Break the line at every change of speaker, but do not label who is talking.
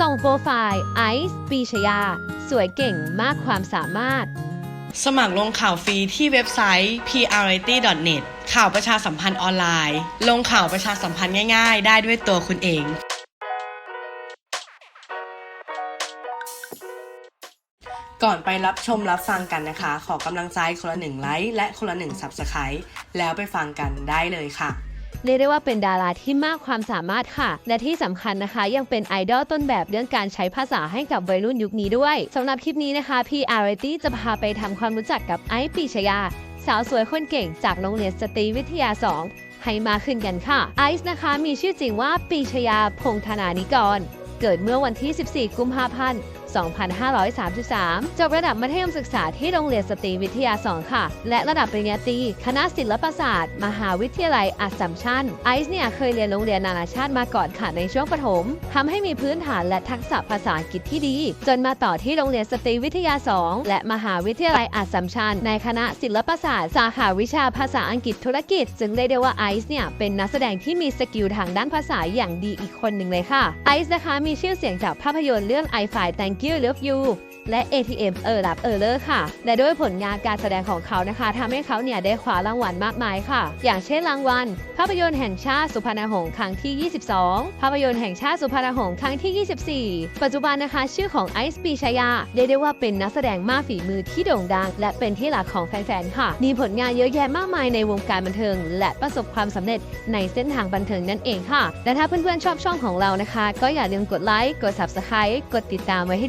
ส่งโปรไฟล์ไอซ์ปีชยา สวยเก่งมากความสามารถ
สมัครลงข่าวฟรีที่เว็บไซต์ prity.net ข่าวประชาสัมพันธ์ออนไลน์ ลงข่าวประชาสัมพันธ์ง่ายๆ ได้ด้วยตัวคุณเองก่อนไปรับชมรับฟังกันนะคะ ขอกำลังใจคนละหนึ่งไลค์และคนละหนึ่ง Subscribe แล้วไปฟังกันได้เลยค่ะ
เรียกได้ว่าเป็นดาราที่มากความสามารถค่ะ และที่สำคัญนะคะ ยังเป็นไอดอลต้นแบบเรื่องการใช้ภาษาให้กับวัยรุ่นยุคนี้ด้วยสำหรับคลิปนี้นะคะพี่อาร์ตี้จะพาไปทำความรู้จักกับไอซ์ปีชยา สาวสวยคนเก่งจากโรงเรียนสตรีวิทยา 2 ให้มาขึ้นกันค่ะไอซ์นะคะมีชื่อจริงว่าปีชยาพงธนานิกร เกิดเมื่อวันที่ 14 กุมภาพันธ์ 2533 จบระดับมัธยมศึกษาที่โรงเรียนสตรีวิทยา 2 ค่ะ และระดับปริญญาตรีคณะศิลปศาสตร์ มหาวิทยาลัยอัสสัมชัญไอซ์เนี่ยเคยเรียนโรงเรียนนานาชาติมาก่อนค่ะในช่วงประถมทำให้มีพื้นฐานและทักษะภาษาอังกฤษที่ดี จนมาต่อที่โรงเรียนสตรีวิทยา 2 และมหาวิทยาลัยอัสสัมชัญในคณะศิลปศาสตร์สาขาวิชาภาษาอังกฤษธุรกิจ จึงเรียกได้ว่าไอซ์เนี่ยเป็นนักแสดงที่มีสกิลทางด้านภาษาอย่างดีอีกคนหนึ่งเลยค่ะไอซ์นะคะมีชื่อเสียงจากภาพยนตร์เรื่อง I Fight Thank You Love You และ ATM เออรับเออเลอร์ค่ะ และด้วยผลงานการแสดงของเขานะคะทำให้เขาเนี่ยได้คว้ารางวัลมากมายค่ะ อย่างเช่นรางวัล ภาพยนตร์แห่งชาติสุพรรณหงษ์ครั้งที่ 22 ภาพยนตร์แห่งชาติสุพรรณหงษ์ครั้งที่ 24 ปัจจุบันนะคะ ชื่อของไอซ์ปีชยาเรียกได้ว่าเป็นนักแสดงมากฝีมือที่โด่งดัง และเป็นที่รักของแฟนๆค่ะ มีผลงานเยอะแยะมากมายในวงการบันเทิง และประสบความสำเร็จในเส้นทางบันเทิงนั่นเองค่ะและถ้าเพื่อนๆชอบช่องของเรานะคะ ก็อย่าลืมกดไลค์กด subscribe กดติดตามไว้ให้